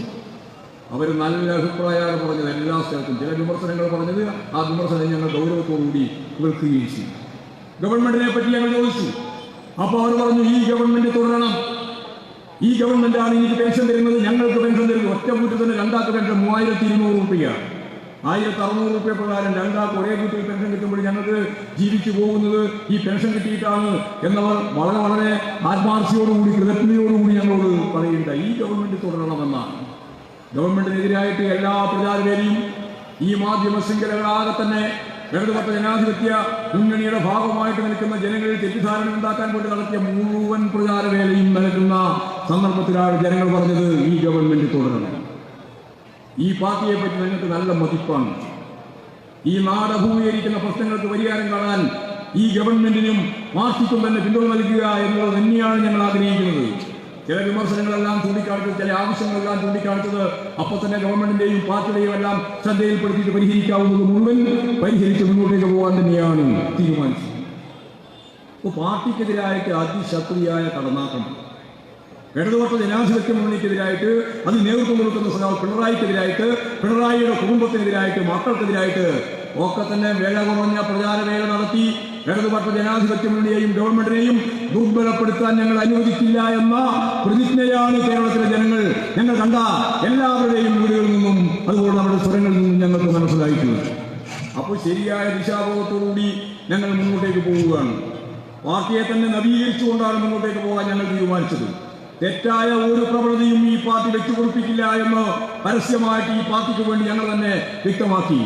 അവർ നല്ല അഭിപ്രായമാണ് പറഞ്ഞത്. എല്ലാ സ്ഥലത്തും ചില വിമർശനങ്ങൾ പറഞ്ഞത് ആ വിമർശനം ഞങ്ങൾ ഗൗരവത്തോടുകൂടി കേൾക്കുകയും ചെയ്യും ഗവൺമെന്റിനെ പറ്റി ഞങ്ങൾ ചോദിച്ചു. അപ്പോൾ അവർ പറഞ്ഞു ഈ ഗവൺമെന്റ് തുടരണം. ഈ ഗവൺമെന്റാണ് എനിക്ക് പെൻഷൻ തരുന്നത്. ഞങ്ങൾക്ക് പെൻഷൻ തരുന്നത് ഒറ്റ തന്നെ രണ്ടാൾക്ക് പെൻഷൻ മൂവായിരത്തി ഇരുന്നൂറ് റുപ്യാണ് ആയിരത്തി അറുന്നൂറ് റുപ്യ പ്രകാരം രണ്ടാൾക്ക് ഒരേ കൂട്ടിൽ പെൻഷൻ കിട്ടുമ്പോൾ ഞങ്ങൾക്ക് ജീവിച്ചു പോകുന്നത് ഈ പെൻഷൻ കിട്ടിയിട്ടാണ് എന്നവർ വളരെ വളരെ ആത്മാർത്ഥയോടുകൂടി കൃതജ്ഞതയോടുകൂടി ഞങ്ങളോട് പറയുക ഈ ഗവൺമെന്റ് തുടരണമെന്നാണ് ഗവൺമെന്റിനെതിരായിട്ട് എല്ലാ പ്രചാരവേദിയും ഈ മാധ്യമ ശൃംഖലകളാകെ തന്നെ ഇടതുപക്ഷ ജനാധിപത്യ മുന്നണിയുടെ ഭാഗമായിട്ട് നിൽക്കുന്ന ജനങ്ങളിൽ തെറ്റിദ്ധാരണ ഉണ്ടാക്കാൻ വേണ്ടി നടത്തിയ മുഴുവൻ പ്രചാരവേലയും നൽകുന്ന സന്ദർഭത്തിലാണ് ജനങ്ങൾ പറഞ്ഞത് ഈ ഗവൺമെന്റ് തുടരണം. ഈ പാർട്ടിയെ പറ്റി ഞങ്ങൾക്ക് നല്ല മതിപ്പാണ്. ഈ നാട് പ്രശ്നങ്ങൾക്ക് പരിഹാരം കാണാൻ ഈ ഗവൺമെന്റിനും പാർട്ടിക്കും തന്നെ പിന്തുണ നൽകുക എന്നുള്ളത് തന്നെയാണ് ഞങ്ങൾ ആഗ്രഹിക്കുന്നത്. ചില വിമർശനങ്ങളെല്ലാം ചൂണ്ടിക്കാണിച്ചത് ചില ആവശ്യങ്ങളെല്ലാം ചൂണ്ടിക്കാണിച്ചത് അപ്പോൾ തന്നെ ഗവൺമെന്റിന്റെയും പാർട്ടിയുടെയും എല്ലാം ശ്രദ്ധയിൽപ്പെടുത്തിയിട്ട് പരിഹരിക്കാവുന്നത് മുഴുവൻ പരിഹരിച്ച് മുന്നോട്ടേക്ക് പോകാൻ തന്നെയാണ് തീരുമാനിച്ചത്. അപ്പോൾ പാർട്ടിക്കെതിരായിട്ട് അതിശക്തിയായ കടന്നാക്രമണം. ഇടതുപക്ഷ ജനാധിപത്യ മുന്നണിക്കെതിരായിട്ട് അത് നേതൃത്വം കൊടുക്കുന്ന സഖാവ് പിണറായിക്കെതിരായിട്ട് പിണറായിയുടെ കുടുംബത്തിനെതിരായിട്ട് മക്കൾക്കെതിരായിട്ട് ഒക്കെ തന്നെ വേല കുറഞ്ഞ പ്രചാരവേഗ നടത്തി ഇടതുപക്ഷ ജനാധിപത്യ മുന്നണിയെയും ഗവൺമെന്റിനെയും ദുർബലപ്പെടുത്താൻ ഞങ്ങൾ അനുവദിക്കില്ല എന്ന പ്രതിജ്ഞയാണ് കേരളത്തിലെ ജനങ്ങൾ. ഞങ്ങൾ കണ്ട എല്ലാവരുടെയും വീടുകളിൽ നിന്നും അതുപോലെ നമ്മുടെ സ്വരങ്ങളിൽ നിന്നും ഞങ്ങൾക്ക് മനസ്സിലായിട്ടുണ്ട് അപ്പോൾ ശരിയായ ദിശാബോധത്തോടുകൂടി ഞങ്ങൾ മുന്നോട്ടേക്ക് പോവുകയാണ്. പാർട്ടിയെ തന്നെ നവീകരിച്ചുകൊണ്ടാണ് മുന്നോട്ടേക്ക് പോകാൻ ഞങ്ങൾ തീരുമാനിച്ചത്. തെറ്റായ ഒരു പ്രവണതയും ഈ പാർട്ടി വെച്ചുകൊടുപ്പിക്കില്ല എന്ന് പരസ്യമായിട്ട് ഈ പാർട്ടിക്ക് വേണ്ടി ഞങ്ങൾ തന്നെ വ്യക്തമാക്കി.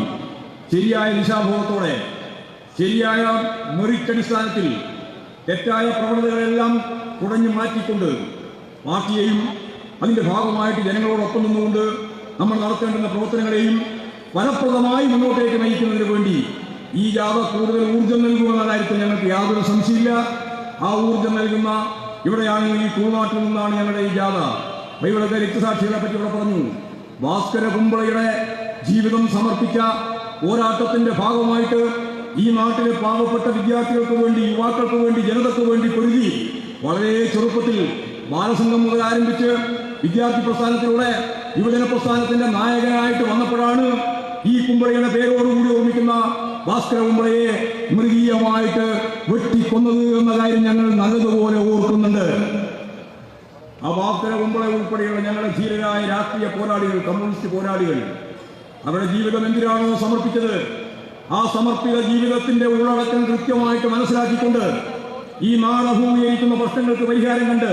ശരിയായ ദിശാബോധത്തോടെ ശരിയായ മെറിറ്റ് അടിസ്ഥാനത്തിൽ തെറ്റായ പ്രവണതകളെല്ലാം കുടഞ്ഞു മാറ്റിക്കൊണ്ട് പാർട്ടിയെയും അതിന്റെ ഭാഗമായിട്ട് ജനങ്ങളോടൊപ്പം നിന്നുകൊണ്ട് നമ്മൾ നടത്തേണ്ടുന്ന പ്രവർത്തനങ്ങളെയും ഫലപ്രദമായി മുന്നോട്ടേക്ക് നയിക്കുന്നതിന് വേണ്ടി ഈ ജാഥ കൂടുതൽ ഊർജം നൽകുമെന്ന കാര്യത്തിൽ ഞങ്ങൾക്ക് യാതൊരു സംശയമില്ല ആ ഊർജം നൽകുന്ന ഇവിടെയാണ് ഈ കുളനാട്ടിൽ നിന്നാണ് ഞങ്ങളുടെ ഈ ജാഥ. ഇവിടുത്തെ രക്തസാക്ഷികളെ പറ്റി ഇവിടെ പറഞ്ഞു. ഭാസ്കര കുമ്പളയുടെ ജീവിതം സമർപ്പിച്ച പോരാട്ടത്തിന്റെ ഭാഗമായിട്ട് ഈ നാട്ടിലെ പാവപ്പെട്ട വിദ്യാർത്ഥികൾക്ക് വേണ്ടി യുവാക്കൾക്ക് വേണ്ടി ജനതയ്ക്ക് വേണ്ടി പൊരുതി വളരെ ചെറുപ്പത്തിൽ ബാലസംഘം മുതൽ ആരംഭിച്ച് വിദ്യാർത്ഥി പ്രസ്ഥാനത്തിലൂടെ യുവജന പ്രസ്ഥാനത്തിന്റെ നായകനായിട്ട് വന്നപ്പോഴാണ് ഈ കുമ്പളയുടെ പേരോടുകൂടി ഓർമ്മിക്കുന്ന ഭാസ്കര കുമ്പളയെ മൃഗീയമായിട്ട് വെട്ടിക്കൊന്നത് എന്ന കാര്യം ഞങ്ങൾ നല്ലതുപോലെ ഓർക്കുന്നുണ്ട്. ആ ഭാസ്കര കുമ്പള ഉൾപ്പെടെയുള്ള ഞങ്ങളുടെ ധീരരായ രാഷ്ട്രീയ പോരാളികൾ കമ്മ്യൂണിസ്റ്റ് പോരാളികൾ അവരുടെ ജീവിതം എന്തിനാണോ സമർപ്പിച്ചത്? ആ സമർപ്പിത ജീവിതത്തിന്റെ ഉള്ളടക്കം കൃത്യമായിട്ട് മനസ്സിലാക്കിക്കൊണ്ട് ഈ നാട് അഭിമുഖീകരിക്കുന്ന പ്രശ്നങ്ങൾക്ക് പരിഹാരം കണ്ട്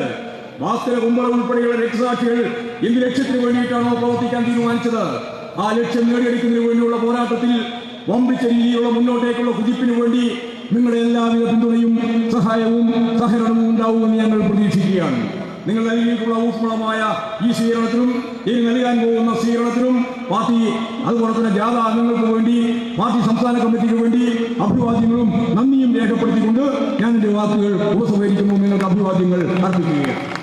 ഭാസ്കര കുമ്പള ഉൾപ്പെടെയുള്ള രക്തസാക്ഷികൾ എന്ത് ലക്ഷ്യത്തിന് വേണ്ടിയിട്ടാണോ പ്രവർത്തിക്കാൻ തീരുമാനിച്ചത്? ആ ലക്ഷ്യം നേടിയെടുക്കുന്നതിന് വേണ്ടിയുള്ള പോരാട്ടത്തിൽ വമ്പിച്ച രീതിയിലുള്ള മുന്നോട്ടേക്കുള്ള കുതിപ്പിന് വേണ്ടി നിങ്ങളുടെ എല്ലാവിധ പിന്തുണയും സഹായവും സഹകരണവും ഉണ്ടാവുമെന്ന് ഞങ്ങൾ പ്രതീക്ഷിക്കുകയാണ്. നിങ്ങൾ നൽകിയിട്ടുള്ള ഊഷ്മളമായ ഈ സ്വീകരണത്തിനും ഇനി നൽകാൻ പോകുന്ന സ്വീകരണത്തിനും പാർട്ടി അതുപോലെ തന്നെ ജാഥ അംഗങ്ങൾക്ക് വേണ്ടി പാർട്ടി സംസ്ഥാന കമ്മിറ്റിക്ക് വേണ്ടി അഭിവാദ്യങ്ങളും നന്ദിയും രേഖപ്പെടുത്തിക്കൊണ്ട് ഞാൻ എന്റെ വാക്കുകൾ ഉപസംഹരിക്കുന്നു നിങ്ങൾക്ക് അഭിവാദ്യങ്ങൾ അർപ്പിക്കുകയാണ്.